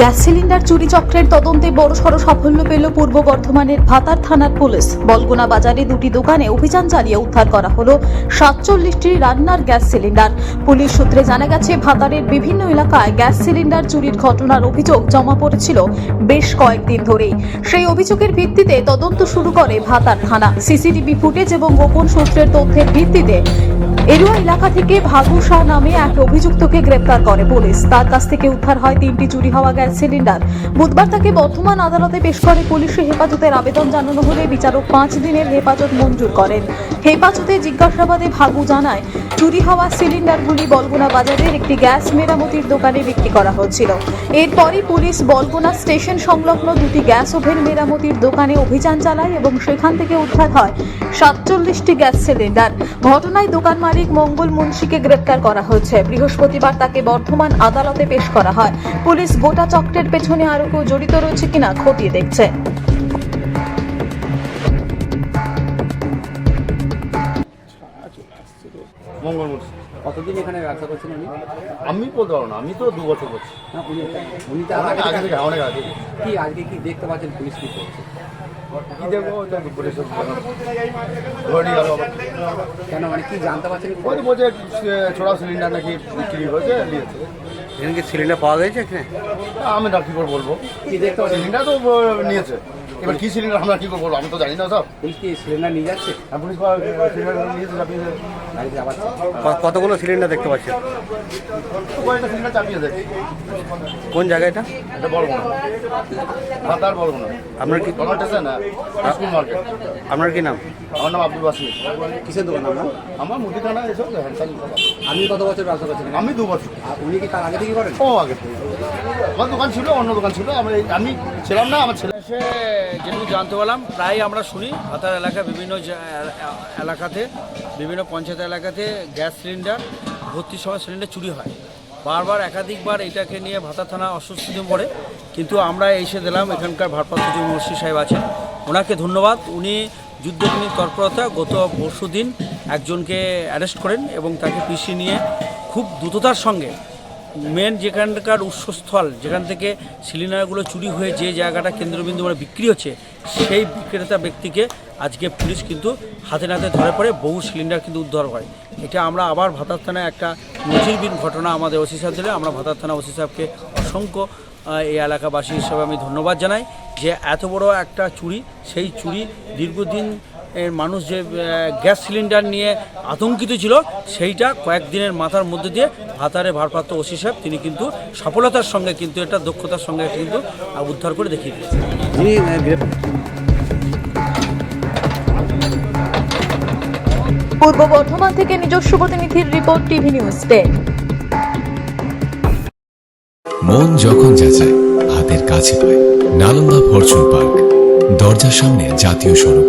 Gas cylinder চুরি চক্রের তদন্তে বড়সড় সাফল্য পেল পূর্ব বর্ধমানের ভাতার থানার পুলিশ। বলগুনা বাজারে দুটি দোকানে অভিযান চালিয়ে উদ্ধার করা হলো সাতচল্লিশটি রান্নার গ্যাস সিলিন্ডার। পুলিশ সূত্রে জানা গেছে, ভাতারের বিভিন্ন এলাকায় গ্যাস সিলিন্ডার চুরির ঘটনার অভিযোগ জমা পড়েছিল বেশ কয়েকদিন ধরেই। সেই অভিযোগের ভিত্তিতে তদন্ত শুরু করে ভাতার থানা। সিসিটিভি ফুটেজ এবং গোপন সূত্রের তথ্যের ভিত্তিতে এরুয়া এলাকা থেকে ভাগু শাহ নামে এক অভিযুক্তকে গ্রেপ্তার করে পুলিশ। তার কাছ থেকে উদ্ধার হয় তিনটি চুরি হওয়া গ্যাস সিলিন্ডার। বুধবার তাকে বর্ধমান আদালতে পেশ করে পুলিশে হেফাজতের আবেদন জানানো হলে বিচারক পাঁচ দিনের হেফাজত মঞ্জুর করেন। হেফাজতে জিজ্ঞাসাবাদে ভাগু জানায়, চুরি হওয়া সিলিন্ডারগুলি বলগুনা বাজারের একটি গ্যাস মেরামতির দোকানে বিক্রি করা হচ্ছিল। এরপরই পুলিশ বলগুনা স্টেশন সংলগ্ন দুটি গ্যাস ওভেন মেরামতির দোকানে অভিযান চালায় এবং সেখান থেকে উদ্ধার হয় সাতচল্লিশটি গ্যাস সিলিন্ডার। ঘটনায় দোকান মালিক মঙ্গল মুন্সিকে গ্রেপ্তার করা হয়েছে। বৃহস্পতিবার তাকে বর্ধমান আদালতে পেশ করা হয়। পুলিশ গোটা চক্রের পেছনে আরও কেউ জড়িত রয়েছে কিনা খতিয়ে দেখছে। কতদিন এখানে ব্যবসা করছেন উনি? আমি বলতে পারব না আমি তো দু বছর করছি। না, উনি উনি তো আর অনেক আগে আগে থেকে থেকে অনেক আগে কি আজকে কি দেখতে পাচ্ছেন পুলিশ কি করছে? কি দেখব? কেন মানে কি জানতে পারছেন ওই তো বলছে ছোড়া সিলিন্ডার নাকি বিক্রি হয়েছে নিয়েছে। এখানে কি সিলিন্ডার পাওয়া গেছে এখানে? আমি ডাক্তার বলব। সিলিন্ডার তো নিয়েছে। এবার কি সিলিন্ডার আমরা কি করে বলব আমি তো জানি না সব। পুলিশ কি সিলিন্ডার নিয়ে যাচ্ছে? আর পুলিশ গাড়িতে আবার কতগুলো সিলিন্ডার দেখতে পাচ্ছি কয়েকটা সিলিন্ডার চাপিয়ে দেয়। কোন জায়গাটা এটা? বলব না। ভাতার বলব না। আপনার কি স্টেশন স্কুল মার্কেট। আপনার কি নাম? আমার নাম আব্দুল বাসির কিসের দোকান আপনার? আমার মুদিখানা এসব আপনি কত বছর ব্যবসা করছেন? আমি দু বছর। উনি কি তার আগে থেকে করেন? ও আগে থেকে। আমার দোকান ছিল অন্য দোকান ছিল। আমি আমি ছিলাম না আমার ছেলে এসে যেটুকু জানতে পারলাম প্রায় আমরা শুনি হাতার এলাকা বিভিন্ন এলাকাতে, বিভিন্ন পঞ্চায়েত এলাকাতে গ্যাস সিলিন্ডার ভর্তির সময় সিলিন্ডার চুরি হয়। বারবার, একাধিকবার এটাকে নিয়ে ভাতা থানা অস্বস্তিতে পড়ে কিন্তু আমরা এসে দিলাম, এখানকার ভারপ্রাপ্ত যে মর্সি সাহেব আছেন। ওনাকে ধন্যবাদ। উনি যুদ্ধজনিত তৎপরতা গত পরশু দিন একজনকে অ্যারেস্ট করেন এবং তাকে পিসি নিয়ে খুব দ্রুততার সঙ্গে মেন যেখানকার উৎসস্থল, যেখান থেকে সিলিন্ডারগুলো চুরি হয়ে যে জায়গাটা কেন্দ্রবিন্দু মানে বিক্রি হচ্ছে, সেই বিক্রেতা ব্যক্তিকে আজকে পুলিশ কিন্তু হাতে নাতে ধরে পড়ে, বহু সিলিন্ডার কিন্তু উদ্ধার করে। এটা আমরা আবার ভাতার থানায় একটা নজিরবিহীন ঘটনা আমাদের ওসি সাহেব দিলে আমরা ভাতার থানা ওসি সাহেবকে অসংখ্য এই এলাকাবাসী হিসাবে আমি ধন্যবাদ জানাই যে এত বড় একটা চুরি, সেই চুরি দীর্ঘদিন মানুষ যে আহ, গ্যাস সিলিন্ডার নিয়ে আতঙ্কিত ছিল সেইটা কয়েকদিনের মাথার মধ্যে দিয়ে ভাতারে ভারপ্রাপ্ত ওসি সাহেব তিনি কিন্তু সফলতার সঙ্গে কিন্তু এটা দক্ষতার সঙ্গে কিন্তু উদ্ধার করে দেখিয়ে দিয়েছেন। পূর্ব বর্ধমান থেকে নিজস্ব প্রতিনিধির রিপোর্ট টিভি নিউজ টেন মন যখন যাচায় হাতের কাছে পায়। নালন্দা ফরচুন পার্ক দরজার সামনে জাতীয় সড়ক।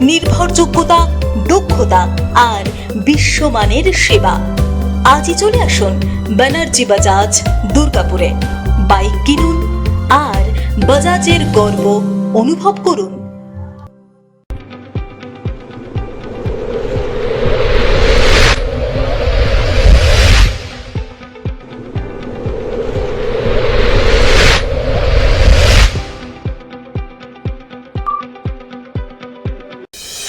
নির্ভরযোগ্যতা, দক্ষতা আর বিশ্বমানের সেবা। আজই চলে আসুন ব্যানার্জি বাজাজ দুর্গাপুরে। বাইক কিনুন আর বাজাজের গর্ব অনুভব করুন।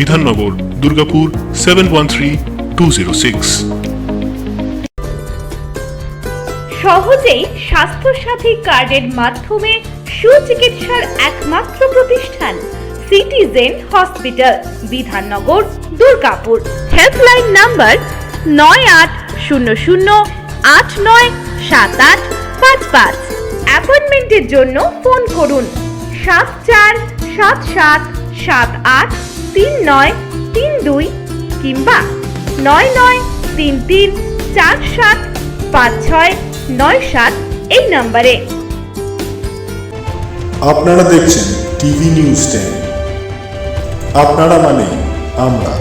Bidhannagar, Durgapur seven one three two zero six সহজেই স্বাস্থ্যসাথী কার্ডের মাধ্যমে সুচিকিৎসার একমাত্র প্রতিষ্ঠান citizen hospital Bidhannagar, Durgapur. Helpline number নয় আট শূন্য শূন্য আট নয় সাত আট পাঁচ পাঁচ। অ্যাপয়েন্টমেন্টের জন্য ফোন করুন সাত চার সাত সাত সাত আট। তিন নয় তিন দুই কিংবা নয় নয় তিন তিন চার সাত পাঁচ ছয় নয় সাত এই নম্বরে। আপনারা দেখছেন টিভি নিউজ টেন। আপনারা মানে আমরা।